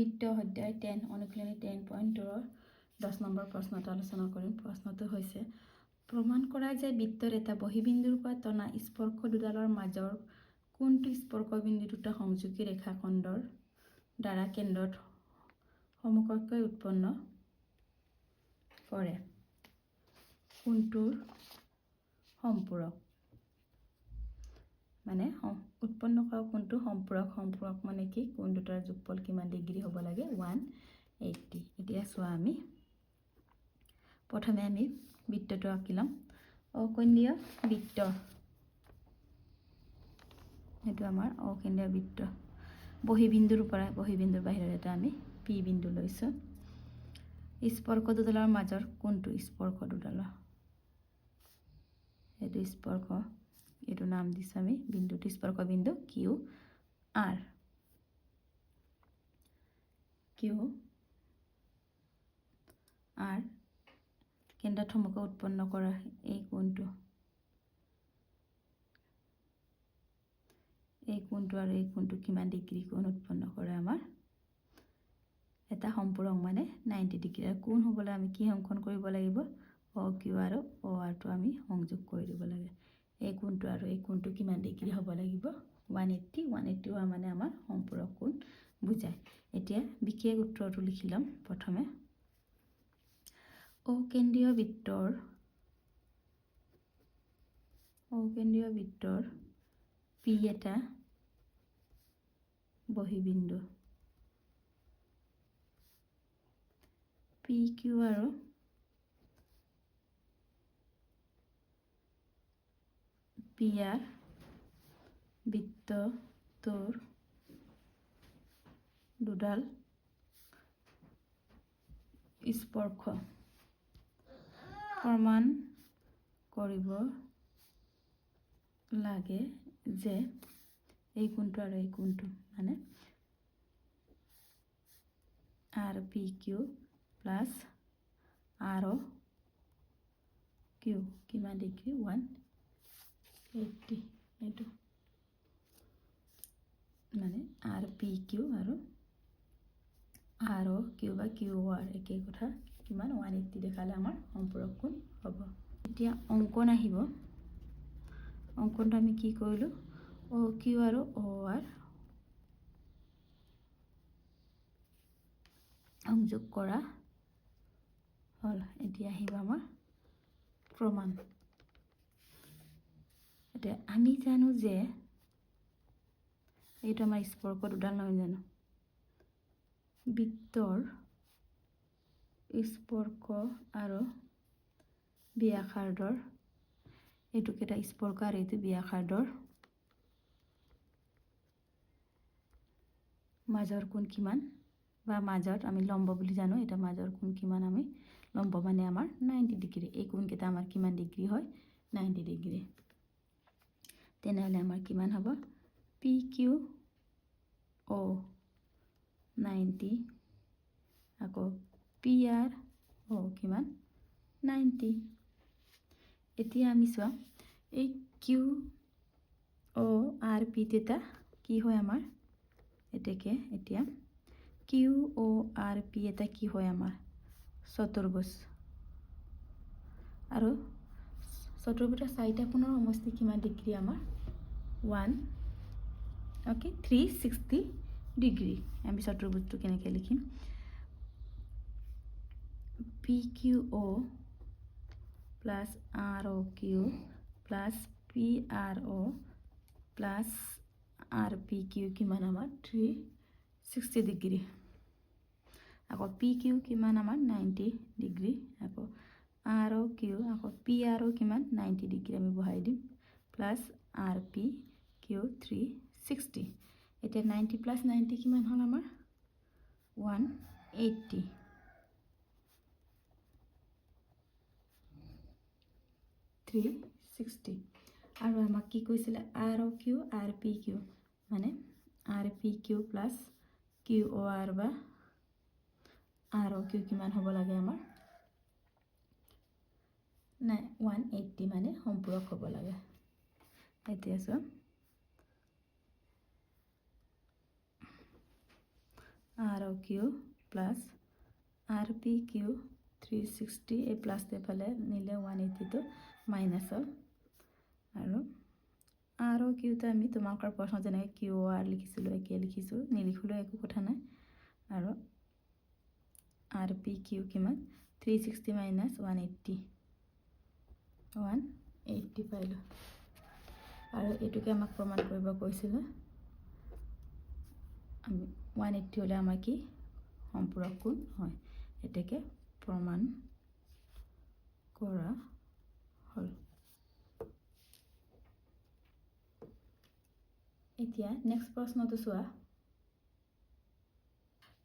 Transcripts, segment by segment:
বৃত্ত অধ্যায় টেন, অনুশীলনী টেন পইণ্ট টুৰ দহ নম্বৰ প্ৰশ্নটো আলোচনা কৰিম। প্ৰশ্নটো হৈছে, প্ৰমাণ কৰা যে বৃত্তৰ এটা বহিবিন্দুৰ পৰা টনা স্পৰ্শ দুডালৰ মাজৰ কোনটো স্পৰ্শবিন্দু দুটা সংযোগী ৰেখাখণ্ডৰ দ্বাৰা কেন্দ্ৰত সমকক্ষকৈ উৎপন্ন কৰে? কোনটোৰ সম্পূৰক? মানে উৎপন্ন কৰা কোনটো সম্পূৰক সম্পূৰক মানে কি? কোন দুটাৰ যোগফল কিমান ডিগ্ৰী হ'ব লাগে? ওৱান এইট্টি এতিয়া চোৱা আমি। প্ৰথমে আমি বৃত্তটো আঁকি ল'ম। অকেন্দ্ৰীয় বৃত্ত। সেইটো আমাৰ অকেন্দ্ৰীয় বৃত্ত। বহিবিন্দুৰ পৰা বহিবিন্দুৰ বাহিৰত এটা আমি পি বিন্দু লৈছোঁ। স্পৰ্শ দুডালৰ মাজৰ কোনটো? স্পৰ্শ দুডালৰ। এইটো স্পৰ্শ এইটো নাম দিছোঁ আমি বিন্দুটো স্পৰ্শ বিন্দু কিউ আৰ কিউ আৰ কেন্দ্ৰত সমুখ উৎপন্ন কৰা এই কোণটো। এই কোণটো আৰু এই কোণটো কিমান ডিগ্ৰী কোণ উৎপন্ন কৰে আমাৰ? এটা সম্পূৰক মানে নাইণ্টি ডিগ্ৰী। আৰু কোণ হ'বলৈ আমি কি অংকন কৰিব লাগিব? অ কিউ আৰু অ আৰটো আমি সংযোগ কৰি দিব লাগে। এই কোণটো আৰু এই কোণটো কিমান ডিগ্ৰী হ'ব লাগিব? ওৱান এইট্টি ওৱান এইট্টি হোৱা মানে আমাৰ সম্পূৰক কোণ বুজায়। এতিয়া বিশেষ উত্তৰটো লিখি ল'ম প্ৰথমে। অকেন্দ্ৰীয় বৃত্তৰ অকেন্দ্ৰীয় বৃত্তৰ পি এটা বহিবিন্দু। পি কিউ আৰু পি আৰ বৃত্তটোৰ দুডাল স্পৰ্শ প্ৰমাণ কৰিব লাগে যে এই কোণটো আৰু এই কোণটো মানে R P Q plus R Q, কিমান ডিগ্ৰী ওৱান এইট্টি এইটো মানে আৰ পি কিউ আৰু আৰ অ' কিউ বা কিউ অ' আৰ একেই কথা কিমান ওৱান এইট্টি দেখালে আমাৰ সম্পূৰক কোণ হ'ব। এতিয়া অংকন আহিব। অংকনটো আমি কি কৰিলোঁ? অ' কিউ আৰু অ' আৰ সংযোগ কৰা। হ'ল, এতিয়া আহিব আমাৰ প্ৰমাণ। এতিয়া আমি জানো যে এইটো আমাৰ স্পৰ্শ দুডাল নহয় জানো? বৃত্তৰ স্পৰ্শ আৰু ব্যাসাৰ্ধৰ এইটোক এটা স্পৰ্শ আৰু এইটো ব্যাসাৰ্ধৰ মাজৰ কোণ কিমান বা মাজত আমি লম্ব বুলি জানো এটা মাজৰ কোণ কিমান আমি লম্ব মানে আমাৰ নাইণ্টি ডিগ্ৰী এই কোণকেইটা আমাৰ কিমান ডিগ্ৰী হয়? নাইণ্টি ডিগ্ৰী তেনেহ'লে আমাৰ কিমান হ'ব পি কিউ অ' নাইণ্টি আকৌ পি আৰ অ' কিমান নাইণ্টি এতিয়া আমি চোৱা এই কিউ অ' আৰ পি এটা কি হয় আমাৰ এতেকে এতিয়া কিউ অ' আৰ পি এটা কি হয় আমাৰ চতুৰ্ভুজ আৰু চতুৰ্ভুজৰ চাৰিটা কোণৰ সমষ্টি কিমান ডিগ্ৰী আমাৰ? One okay three sixty degree. আমি চতুৰ্ভুজটো কেনেকৈ লিখিম? P Q O' plus R O' Q plus P R O' plus R P Q কিমান আমাৰ? Three sixty degree. আকৌ পি কিউ কিমান আমাৰ? Ninety degree. আকৌ আৰ অ' কিউ আকৌ পি আৰ অ' কিমান? নাইণ্টি ডিগ্ৰী আমি বহাই দিম। Plus R P Q three sixty এতিয়া নাইণ্টি প্লাছ নাইণ্টি কিমান হ'ল আমাৰ? ওৱান এইট্টি থ্ৰী ছিক্সটি আৰু আমাক কি কৈছিলে? R O' Q R P Q মানে R P Q plus Q O' R বা আৰ অ' কিউ কিমান হ'ব লাগে আমাৰ? নাই ওৱান এইট্টি মানে সম্পূৰক হ'ব লাগে। এতিয়া চোৱা। R Q plus R P Q three sixty এই প্লাছ এইফালে নিলে ওৱান এইটিটো মাইনাছ হ'ল। আৰু আৰ কিউটো আমি তোমালোকৰ প্ৰশ্ন যেনেকৈ কিউ আৰ লিখিছিলোঁ একে লিখিছোঁ, নিলিখিলেও একো কথা নাই। আৰু আৰ পি কিউ কিমান? Three sixty minus one eighty one eighty পাইলোঁ আৰু এইটোকে আমাক প্ৰমাণ কৰিব কৈছিলে। আমি ওৱান এইট্টি হ'লে আমাৰ কি? সম্পূৰক কোণ হয় এটাকে প্ৰমাণ কৰা হ'ল। এতিয়া নেক্সট প্ৰশ্নটো চোৱা।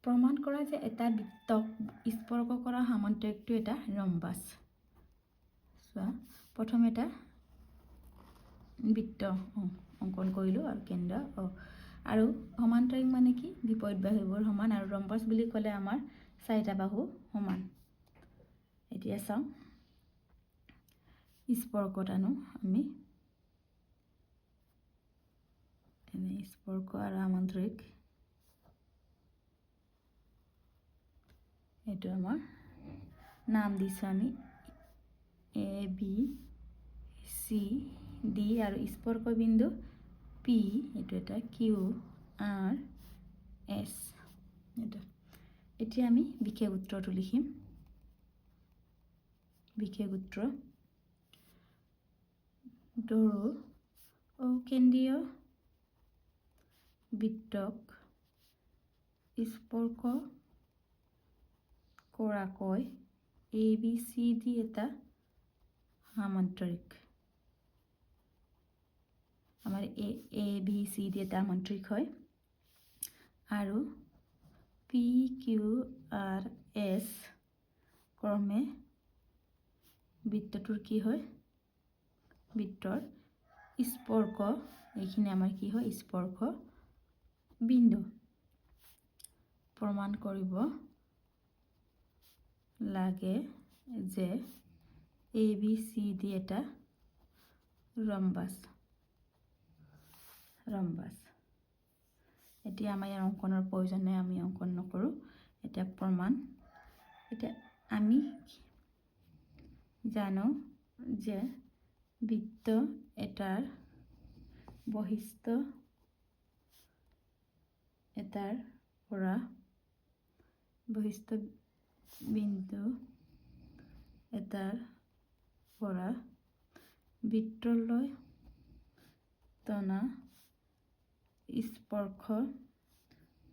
প্ৰমাণ কৰা যে এটা বৃত্তক স্পৰ্শ কৰা সামান্তৰিকটো এটা ৰম্বাছ চোৱা। প্ৰথম এটা বৃত্ত অংকন কৰিলোঁ আৰু কেন্দ্ৰ অঁ। আৰু সমান্তৰিক মানে কি? বিপৰীত বাহুবোৰ সমান আৰু ৰম্বছ বুলি ক'লে আমাৰ চাৰিটা বাহু সমান। এতিয়া চাওঁ। স্পৰ্কত আনো আমি। এনে স্পৰ্ক আৰু আমান্তৰিক। এইটো আমাৰ নাম দিছোঁ আমি। এ বি চি ডি আৰু স্পৰ্শ বিন্দু পি এইটো এটা কিউ আৰ এছ এইটো। এতিয়া আমি বিশেষ উত্তৰটো লিখিম। বিশেষ উত্তৰ দৌৰো অকেন্দ্ৰীয় বৃত্তক স্পৰ্শ কৰাকৈ এ বি চি ডি এটা সামান্তৰিক আমাৰ এ এ, বি ডি এটা সামান্তৰিক হয়। আৰু পি কিউ আৰ এছ ক্ৰমে বৃত্তটোৰ কি হয়? বৃত্তৰ স্পৰ্শ এইখিনি আমাৰ কি হয়? স্পৰ্শ বিন্দু। প্ৰমাণ কৰিব লাগে যে এ বি চি ডি এটা ৰম্বাছ ৰম্বাছ এতিয়া আমাৰ ইয়াৰ অংকনৰ প্ৰয়োজন নাই, আমি অংকন নকৰোঁ এতিয়া প্ৰমাণ এতিয়া আমি জানো যে বৃত্ত এটাৰ বৈশিষ্ট্য এটাৰ পৰা বৈশিষ্ট্য বিন্দু এটাৰ পৰা বৃত্তলৈ টনা স্পৰ্শ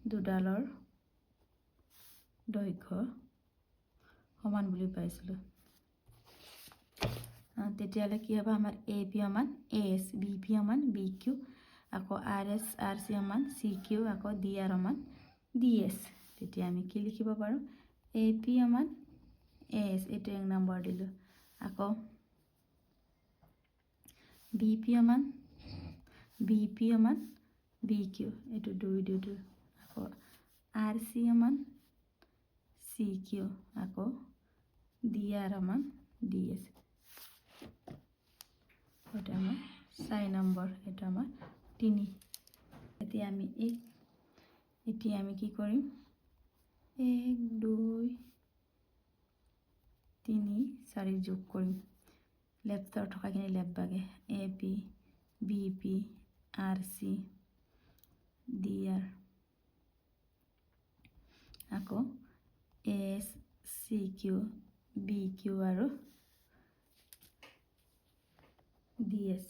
দুডালৰ দৈৰ্ঘ্য সমান বুলি পাইছিলোঁ। তেতিয়াহ'লে কি হ'ব? আমাৰ এ পি সমান এ এছ বি পি সমান বি কিউ আকৌ আৰ এছ আৰ চি সমান চি কিউ আকৌ ডি আৰ সমান ডি এছ তেতিয়া আমি কি লিখিব পাৰোঁ? এ পি সমান এ এছ এইটো এক নম্বৰ দিলোঁ। আকৌ বি পি সমান বি কিউ এইটো দুই দুই দুই আকৌ আৰ চি সমান চি কিউ আকৌ ডি আৰ সমান ডি এছ এইটো আমাৰ চাৰি নম্বৰ, এইটো আমাৰ তিনি। এতিয়া আমি এই এতিয়া আমি কি কৰিম? এক, দুই, তিনি, চাৰি যোগ কৰিম। লেফ্টৰ থকাখিনি লেফ্ট বাগে। A, P, B, P R C দিয়াৰ আকৌ S C Q, B, Q আৰু D, S.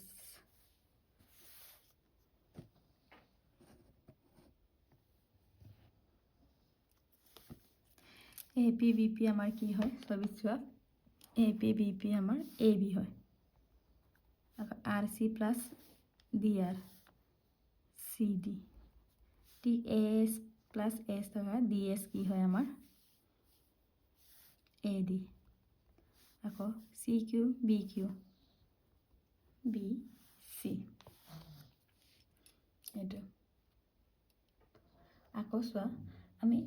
A, P, B, P, আমাৰ কি হয়? ছবিত চোৱা এ পি বি পি আমাৰ এ বি হয়। R C plus D R C D T S plus S থকা ডি এছ কি হয় আমাৰ এ ডি আকৌ C Q B Q B C এইটো। আকৌ চোৱা, আমি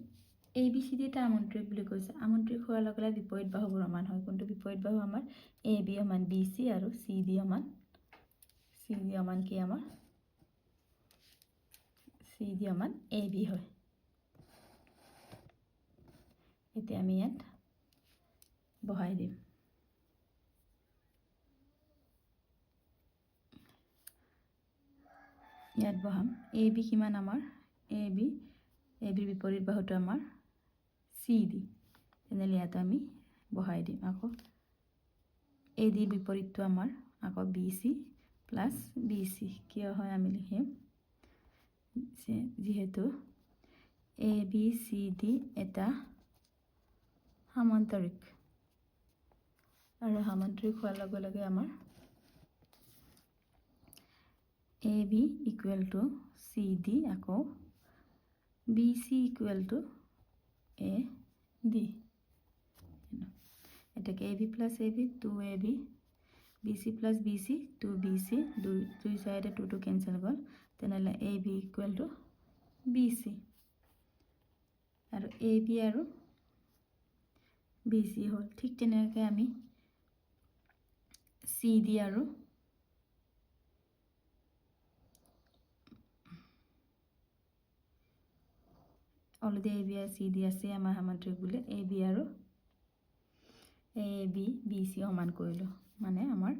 এ বি চি ডি এটা আমন্ত্ৰিক বুলি কৈছে। আমন্ত্ৰিক হোৱাৰ লগে লগে বিপৰীত বাহুবোৰ সমান হয়। কোনটো বিপৰীত বাহু আমাৰ? এ বি সমান বি চি আৰু চি ডি সমান চি ডি সমান কি আমাৰ? চি ডি সমান এ বি হয়। এতিয়া আমি ইয়াত বহাই দিম। ইয়াত বহাম। এ বি কিমান আমাৰ? এ বি এ বিৰ বিপৰীত বাহুটো আমাৰ ডি তেনেহ'লে ইয়াত আমি বহাই দিম আকৌ এ ডিৰ বিপৰীতটো আমাৰ আকৌ B C plus B C কিয় হয় আমি লিখিম যিহেতু এ বি চি ডি এটা সামান্তৰিক আৰু সামান্তৰিক হোৱাৰ লগে লগে আমাৰ A B equal to C D আকৌ B C equal to A D এটাকে A B plus A B two A B B C plus B C two B C দুই দুই চাইডে টু টু কেঞ্চেল গ'ল তেনেহ'লে A B equal to B C আৰু A B আৰু B C হ'ল। ঠিক তেনেকৈ আমি চি ডি আৰু অলৰেডি এ বি আৰু চি ডি আছে আমাৰ সামান্তৰিক বুলি এ বি আৰু এ বি বি চি সমান কৰিলোঁ মানে আমাৰ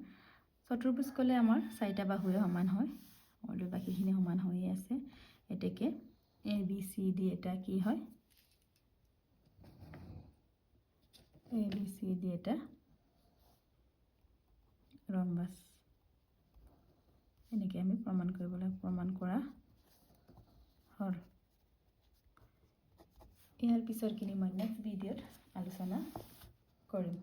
চতুৰ্ভুজ ক'লে আমাৰ চাৰিটা বাহুৱে সমান হয় অলৰেডি বাকীখিনি সমান হৈয়ে আছে। এতেকে এ বি চি ডি এটা কি হয়? এ বি চি ডি এটা ৰম্বাছ এনেকৈ আমি প্ৰমাণ কৰিব লাগিব, প্ৰমাণ কৰা হ'ল। ইয়াৰ পিছৰখিনি মই নেক্সট ভিডিঅ'ত আলোচনা কৰিম